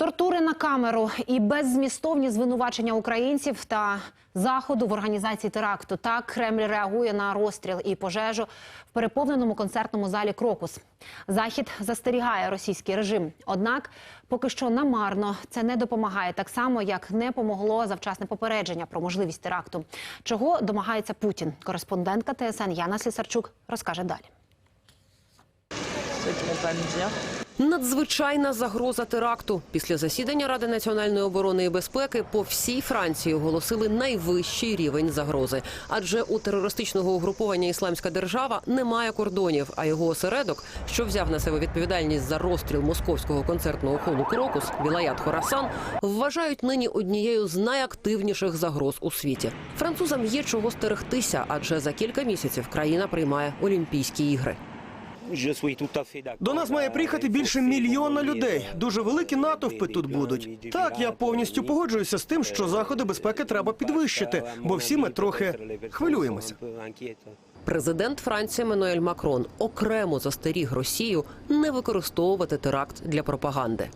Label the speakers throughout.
Speaker 1: Тортури на камеру і беззмістовні звинувачення українців та заходу в організації теракту. Так Кремль реагує на розстріл і пожежу в переповненому концертному залі Крокус. Захід застерігає російський режим. Однак, поки що намарно це не допомагає, так само як не помогло завчасне попередження про можливість теракту. Чого домагається Путін? Кореспондентка ТСН Яна Слісарчук розкаже далі.
Speaker 2: Надзвичайна загроза теракту. Після засідання Ради національної оборони і безпеки по всій Франції оголосили найвищий рівень загрози. Адже у терористичного угруповання Ісламська держава немає кордонів, а його осередок, що взяв на себе відповідальність за розстріл московського концертного холу Крокус, Вілаят Хорасан, вважають нині однією з найактивніших загроз у світі. Французам є чого стерегтися, адже за кілька місяців країна приймає Олімпійські ігри.
Speaker 3: До нас має приїхати більше мільйона людей. Дуже великі натовпи тут будуть. Так, я повністю погоджуюся з тим, що заходи безпеки треба підвищити, бо всі ми трохи хвилюємося.
Speaker 2: Президент Франції Еммануель Макрон окремо застеріг Росію не використовувати теракт для пропаганди.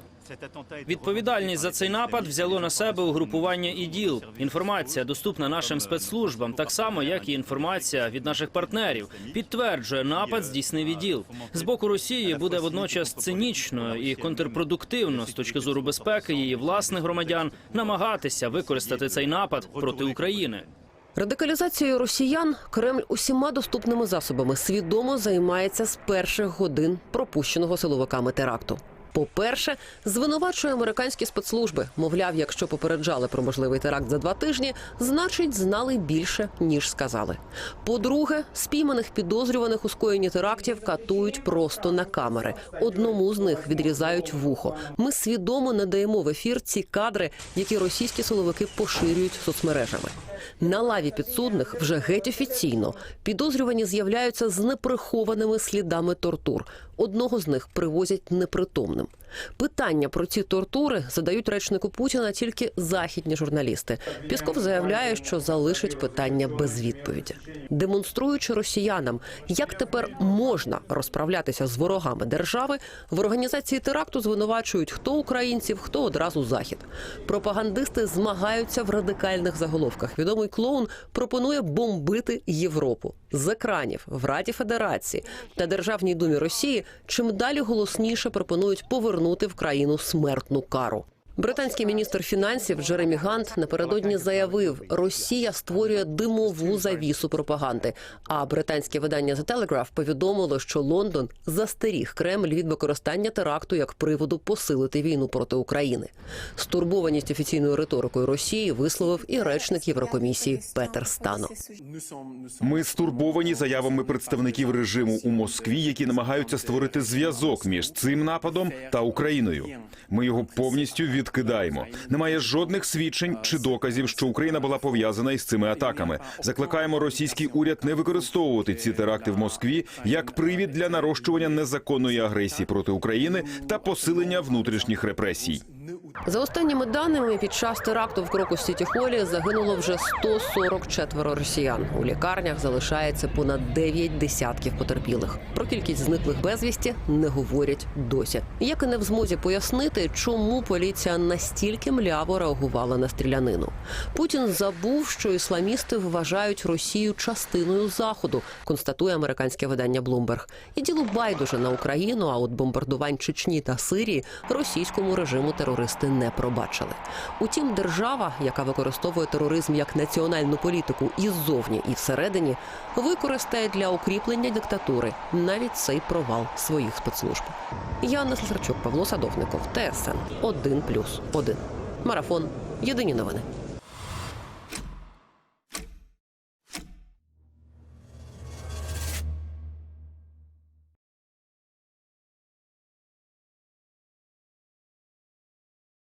Speaker 4: Відповідальність за цей напад взяло на себе угрупування іділ. Інформація доступна нашим спецслужбам, так само як і інформація від наших партнерів, підтверджує напад здійснив іділ. З боку Росії буде водночас цинічно і контрпродуктивно з точки зору безпеки її власних громадян намагатися використати цей напад проти України.
Speaker 2: Радикалізацією росіян Кремль усіма доступними засобами свідомо займається з перших годин пропущеного силовиками теракту. По-перше, звинувачує американські спецслужби. Мовляв, якщо попереджали про можливий теракт за два тижні, значить знали більше ніж сказали. По-друге, спійманих підозрюваних у скоєнні терактів катують просто на камери. Одному з них відрізають вухо. Ми свідомо не даємо в ефір ці кадри, які російські силовики поширюють соцмережами. На лаві підсудних вже геть офіційно підозрювані з'являються з неприхованими слідами тортур. Одного з них привозять непритомним. Питання про ці тортури задають речнику Путіна тільки західні журналісти. Пісков заявляє, що залишить питання без відповіді, демонструючи росіянам, як тепер можна розправлятися з ворогами держави. В організації теракту звинувачують хто українців, хто одразу захід. Пропагандисти змагаються в радикальних заголовках. Відомий клоун пропонує бомбити Європу з екранів в Раді Федерації та Державній думі Росії. Чим далі голосніше пропонують повернути в країну смертну кару. Британський міністр фінансів Джеремі Гант напередодні заявив, Росія створює димову завісу пропаганди. А британське видання The Telegraph повідомило, що Лондон застеріг Кремль від використання теракту як приводу посилити війну проти України. Стурбованість офіційною риторикою Росії висловив і речник Єврокомісії Петер Стано.
Speaker 5: Ми стурбовані заявами представників режиму у Москві, які намагаються створити зв'язок між цим нападом та Україною. Ми його повністю відкидаємо. Немає жодних свідчень чи доказів, що Україна була пов'язана із цими атаками. Закликаємо російський уряд не використовувати ці теракти в Москві як привід для нарощування незаконної агресії проти України та посилення внутрішніх репресій.
Speaker 2: За останніми даними, під час теракту в Крокус Сіті Холі загинуло вже 144 росіян. У лікарнях залишається понад 9 десятків потерпілих. Про кількість зниклих безвісті не говорять досі. Як і не в змозі пояснити, чому поліція настільки мляво реагувала на стрілянину. Путін забув, що ісламісти вважають Росію частиною заходу, констатує американське видання Bloomberg. І діло байдуже на Україну, а от бомбардувань Чечні та Сирії російському режиму терористи не пробачили. Утім, держава, яка використовує тероризм як національну політику і ззовні, і всередині, використає для укріплення диктатури навіть цей провал своїх спецслужб. Яна Слесарчук, Павло Садовников, ТСН 1+,1. Марафон. Єдині новини.